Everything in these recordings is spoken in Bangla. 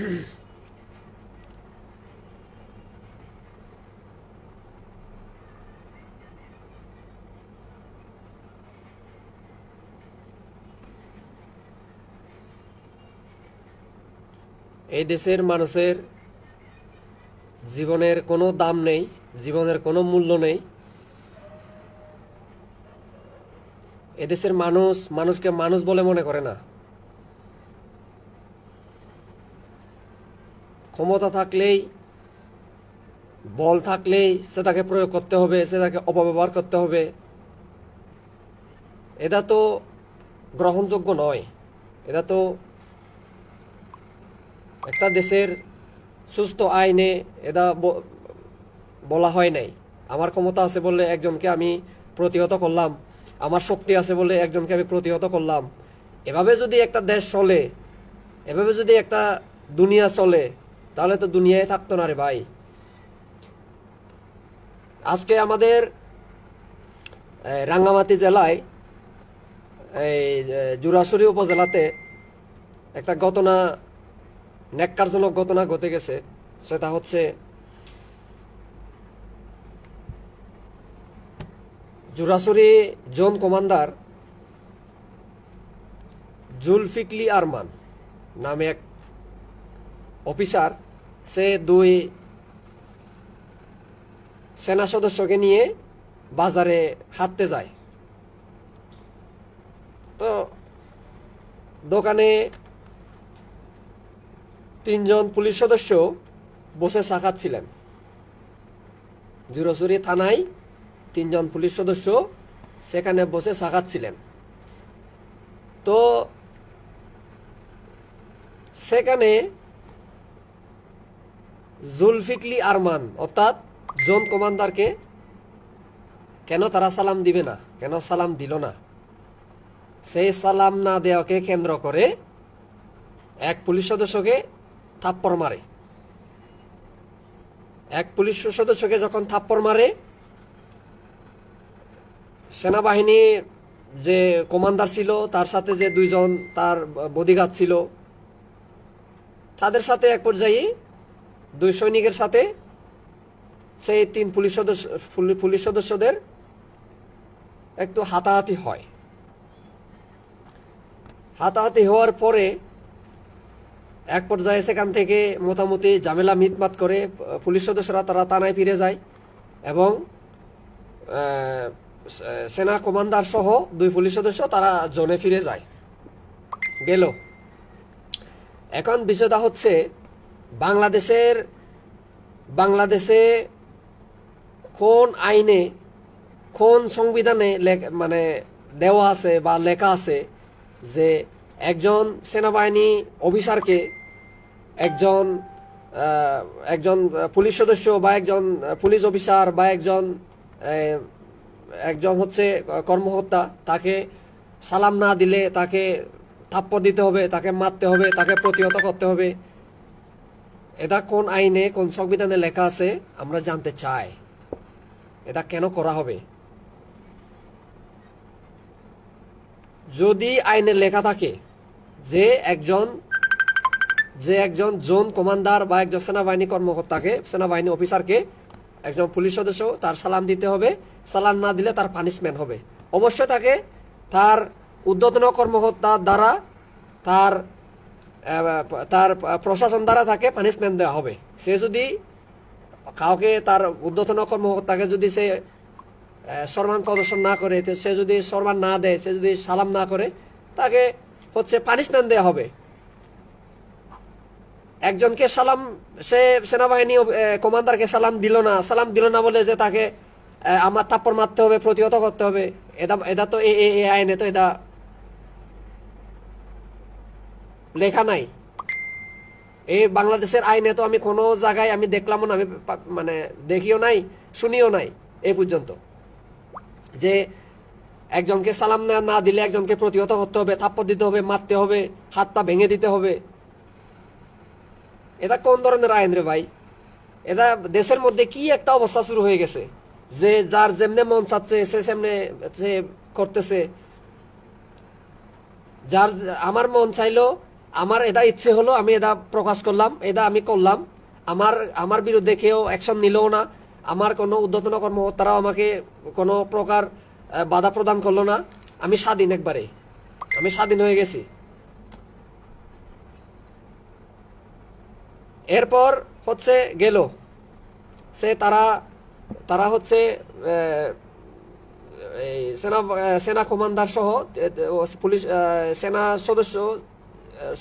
এই দেশের মানুষের জীবনের কোনো দাম নেই, জীবনের কোনো মূল্য নেই। এদেশের মানুষ মানুষকে মানুষ বলে মনে করে না। ক্ষমতা থাকলেই, বল থাকলেই সেটাকে প্রয়োগ করতে হবে সেটাকে অপব্যবহার করতে হবে। এটা তো গ্রহণযোগ্য নয়। এটা তো একটা দেশের সুস্থ আইনে এটা বলা হয় নাই। আমার ক্ষমতা আছে বলে একজনকে আমি প্রতিহত করলাম। আমার শক্তি আছে বলে একজনকে আমি প্রতিহত করলাম। এভাবে যদি একটা দেশ চলে, এভাবে যদি একটা দুনিয়া চলে তাহলে তো দুনিয়ায় থাকতো না রে ভাই। আজকে আমাদের এই, রাঙ্গামাটি জেলায় এই জুরাসুরি উপজেলাতে একটা ঘটনা ন্যাক্কারজনক ঘটনা ঘটে গেছে। সেটা হচ্ছে জুরাসুরি জোন কমান্ডার জুলফিকলি আরমান নামে এক অফিসার সে দুই সেনা সদস্যকে নিয়ে বাজারে হাঁটতে যায়। তো দোকানে তিনজন পুলিশ সদস্য বসে চা খাচ্ছিলেন জুরসুরি থানায় তিনজন পুলিশ সদস্য সেখানে বসে চা খাচ্ছিলেন তো সেখানে জুলফিকলি আরমান, অর্থাৎ জোন কমান্ডারকে কেন তারা সালাম দিবে না, কেন সালাম দিল না? সেই সালাম না দেওয়াকে কেন্দ্র করে এক পুলিশ সদস্যকে থাপ্পড় মারে। এক পুলিশ সদস্যকে যখন থাপ্পড় মারে, সেনাবাহিনী যে কমান্ডার ছিল, তার সাথে যে দুইজন তার বডিগার্ড ছিল, তাদের সাথে এক পর্যায়ে দুই সৈনিকের সাথে, সেই তিন পুলিশ সদস্য, পুলিশ সদস্যদের একটু হাতাহাতি হয়। হাতাহাতি হওয়ার পরে এক পর্যায়ে সেখান থেকে মোটামুটি ঝামেলা মিটমাট করে পুলিশ সদস্যরা তারা থানায় ফিরে যায় এবং সেনা কমান্ডার সহ দুই পুলিশ সদস্য তারা জোনে ফিরে যায়। গেল। এখন বিষয়টা হচ্ছে বাংলাদেশের, বাংলাদেশে কোন আইনে, কোন সংবিধানে মানে দেওয়া আছে বা লেখা আছে যে একজন সেনাবাহিনী অফিসারকে একজন একজন পুলিশ সদস্য বা একজন পুলিশ অফিসার বা একজন একজন হচ্ছে কর্মকর্তা তাকে সালাম না দিলে তাকে থাপ্পড় দিতে হবে, তাকে মারতে হবে, তাকে প্রতিহত করতে হবে। এটা কোন আইনে কোন সংবিধানে লেখা আছে, আমরা জানতে চাই। এটা কেন করা হবে? যদি আইনে লেখা থাকে যে একজন যে একজন জোন কমান্ডার বা একজন সেনাবাহিনী কর্মকর্তাকে, সেনাবাহিনী অফিসারকে একজন পুলিশ সদস্য তার সালাম দিতে হবে, সালাম না দিলে তার পানিশমেন্ট হবে। অবশ্যই তাকে তার উদ্যতন কর্মকর্তার দ্বারা তার তার প্রশাসন দ্বারা তাকে পানিশমেন্ট দেওয়া হবে। সে যদি কাউকে তার উদ্যতন কর্মকর্তাকে যদি সে সম্মান প্রদর্শন না করে সে যদি সম্মান না দেয়, সে যদি সালাম না করে, তাকে হচ্ছে পানিশমেন্ট দেওয়া হবে। একজনকে সালাম, সে সেনাবাহিনী কমান্ডারকে সালাম দিল না, সালাম দিল না বলে যে তাকে আমার থাপ্পড় মারতে হবে, প্রতিহত করতে হবে। এটা এটা তো এ আইনে তো এটা লেখা নাই। এই বাংলাদেশের আইনে তো আমি কোনো জায়গায় আমি দেখলামও না, আমি মানে দেখিও নাই, শুনিও নাই এই পর্যন্ত। যে একজনকে সালাম না না দিলে একজনকে প্রতিহত করতে হবে, থাপ্পড় দিতে হবে, মারতে হবে, হাত পা ভেঙে দিতে হবে। এটা কোন ধরনের আইন রে ভাই? এটা দেশের মধ্যে কি একটা অবস্থা শুরু হয়ে গেছে? যে যার যেমনে মন চাচ্ছে, সে সেমনে সে করতেছে। যার, আমার মন চাইলো আমার এটা ইচ্ছে হলো, আমি এটা প্রকাশ করলাম, এটা আমি করলাম। আমার আমার বিরুদ্ধে কেউ অ্যাকশন নিলও না। আমার কোনো উদ্যতন কর্মকর্তারাও আমাকে কোনো প্রকার বাধা প্রদান করল না। আমি স্বাধীন একবারে। আমি স্বাধীন হয়ে গেছি। এরপর হচ্ছে গেল। সে তারা তারা হচ্ছে সেনা সেনা কমান্ডার সহ পুলিশ সেনা সদস্য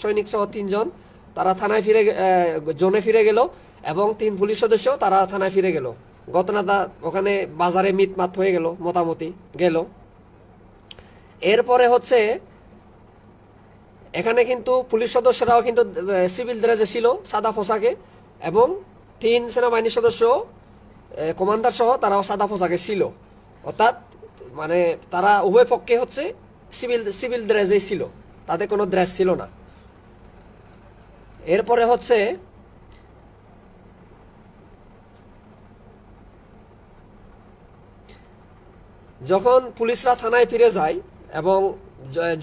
সৈনিক সহ তিনজন, তারা থানায় ফিরে জোনে ফিরে গেল এবং তিন পুলিশ সদস্য তারা থানায় ফিরে গেল। ঘটনাটা ওখানে বাজারে মিটমাত হয়ে গেল, মোটামুটি গেল। এরপরে হচ্ছে, এখানে কিন্তু পুলিশ সদস্যরাও কিন্তু সিভিল ড্রেসে ছিল, সাদা পোশাকে এবং তিন সেনাবাহিনীর সদস্য কমান্ডার সহ তারাও সাদা পোশাকে ছিল। অর্থাৎ মানে তারা উভয় পক্ষে হচ্ছে সিভিল সিভিল ড্রেসেই ছিল তাদের কোনো ড্রেস ছিল না। এরপরে হচ্ছে যখন পুলিশরা থানায় ফিরে যায় এবং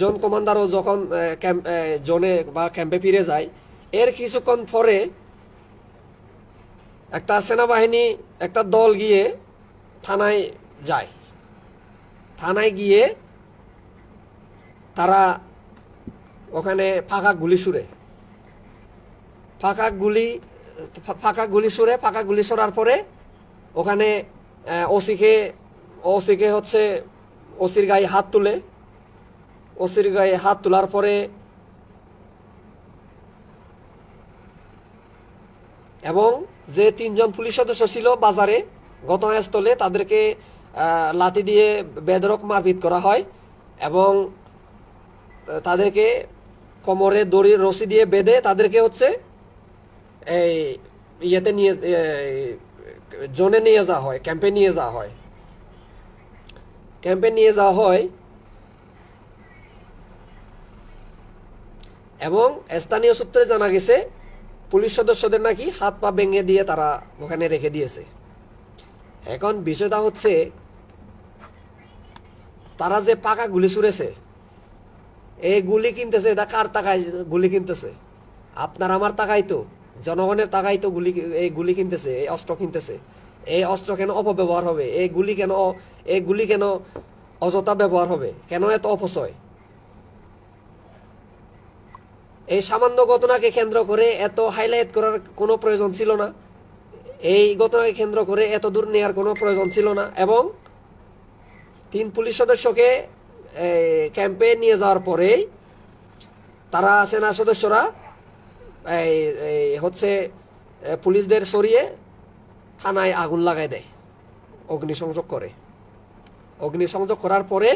জন কমান্ডারও যখন জোনে বা ক্যাম্পে ফিরে যায়, এর কিছুক্ষণ পরে একটা সেনাবাহিনী, একটা দল গিয়ে থানায় যায়। থানায় গিয়ে তারা ওখানে ফাঁকা গুলি সুরে ফাঁকা গুলি ফাঁকা গুলি সুরে, ফাঁকা গুলি সরার পরে ওখানে ওসিকে ওসিকে হচ্ছে ওসির গায়ে হাত তুলে, ওসির গায়ে হাত তোলার পরে এবং যে তিনজন পুলিশ সদস্য ছিল বাজারে, ঘটনাস্থলে তাদেরকে লাঠি দিয়ে বেদরক মারপিট করা হয় এবং তাদেরকে কোমরে দড়ি রশি দিয়ে বেঁধে তাদেরকে হচ্ছে এই ইয়েতে নিয়ে জোনে নিয়ে যাওয়া হয়, ক্যাম্পে নিয়ে যাওয়া হয়। ক্যাম্পে নিয়ে যাওয়া হয় এবং স্থানীয় সূত্রে জানা গেছে, পুলিশ সদস্যদের নাকি হাত পা ভেঙে দিয়ে তারা ওখানে রেখে দিয়েছে। এখন বিষয়টা হচ্ছে, তারা যে পাকা গুলি ছুড়েছে, এই গুলি কিনতেছে, এটা কার টাকায় গুলি কিনতেছে? আপনার আমার টাকাই তো। জনগণের টাকাই তো গুলি, এই গুলি কিনতেছে, এই অস্ত্র কিনতেছে। এই অস্ত্র কেন অপব্যবহার হবে? এই গুলি কেন, এই গুলি কেন অযথা ব্যবহার হবে? কেন এত অপচয়? এই সামান্য ঘটনাকে কেন্দ্র করে এত হাইলাইট করার কোনো প্রয়োজন ছিল না। এই ঘটনাকে কেন্দ্র করে এত দূর নেওয়ার কোনো প্রয়োজন ছিল না এবং তিন পুলিশ সদস্যকে ক্যাম্পে নিয়ে যাওয়ার পরেই তারা সেনা সদস্যরা হচ্ছে পুলিশদের সরিয়ে থানায় আগুন লাগাই দেয়। অগ্নিসংযোগ করে। অগ্নিসংযোগ করার পরে